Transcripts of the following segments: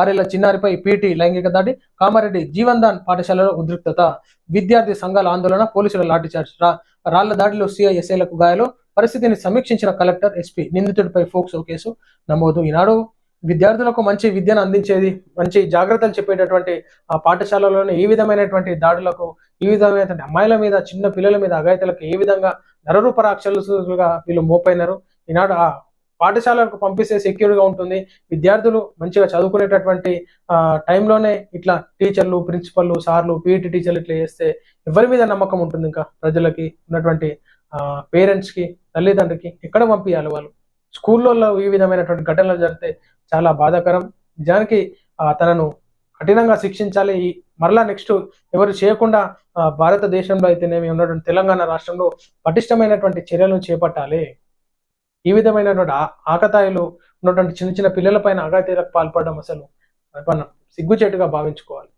ఆరేళ్ళ చిన్నారిపై పీటీ లైంగిక దాడి కామారెడ్డి జీవన్ దాన్ పాఠశాలలో ఉద్రిక్తత. విద్యార్థి సంఘాల ఆందోళన పోలీసుల లాఠీచార్జ్ రా రాళ్ళ దాడిలో సిఐఎస్ఐలకు గాయాలు. పరిస్థితిని సమీక్షించిన కలెక్టర్ ఎస్పీ నిందితుడిపై ఫోక్సో కేసు నమోదు. ఈనాడు విద్యార్థులకు మంచి విద్యను అందించేది మంచి జాగ్రత్తలు చెప్పేటటువంటి ఆ పాఠశాలలోనే ఈ విధమైనటువంటి దాడులకు ఈ విధమైనటువంటి అమ్మాయిల మీద చిన్న పిల్లల మీద అఘాయితలకు ఏ విధంగా నరరూపరాక్షలుగా వీళ్ళు మోపైనారు. ఈనాడు ఆ పాఠశాలకు పంపిస్తే సెక్యూర్గా ఉంటుంది. విద్యార్థులు మంచిగా చదువుకునేటటువంటి టైంలోనే ఇట్లా టీచర్లు ప్రిన్సిపల్లు సార్లు పీఈటీ టీచర్లు ఇట్లా చేస్తే ఎవరి మీద నమ్మకం ఉంటుంది ఇంకా? ప్రజలకి ఉన్నటువంటి పేరెంట్స్కి తల్లిదండ్రులకి ఎక్కడ పంపించాలి వాళ్ళు? స్కూల్లో ఈ విధమైనటువంటి ఘటనలు జరిగితే చాలా బాధాకరం. నిజానికి తనను కఠినంగా శిక్షించాలి. ఈ మరలా నెక్స్ట్ ఎవరు చేయకుండా భారతదేశంలో అయితేనేమి ఉన్నటువంటి తెలంగాణ రాష్ట్రంలో పటిష్టమైనటువంటి చర్యలను చేపట్టాలి. ఈ విధమైనటువంటి ఆకతాయిలు ఉన్నటువంటి చిన్న చిన్న పిల్లల పైన అఘాయితీలకు పాల్పడడం అసలు మనం సిగ్గుచేటుగా భావించుకోవాలి.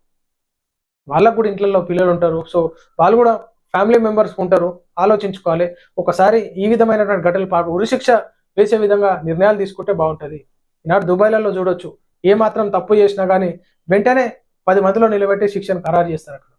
వాళ్ళకు కూడా ఇంట్లో పిల్లలు ఉంటారు. సో వాళ్ళు కూడా ఫ్యామిలీ మెంబర్స్ ఉంటారు. ఆలోచించుకోవాలి. ఒకసారి ఈ విధమైనటువంటి ఘటనలు పాటు ఉరిశిక్ష వేసే విధంగా నిర్ణయాలు తీసుకుంటే బాగుంటుంది. ఈనాడు దుబాయ్లలో చూడొచ్చు. ఏ మాత్రం తప్పు చేసినా కానీ వెంటనే పది మందిలో నిలబెట్టి శిక్షను ఖరారు చేస్తారు అక్కడ.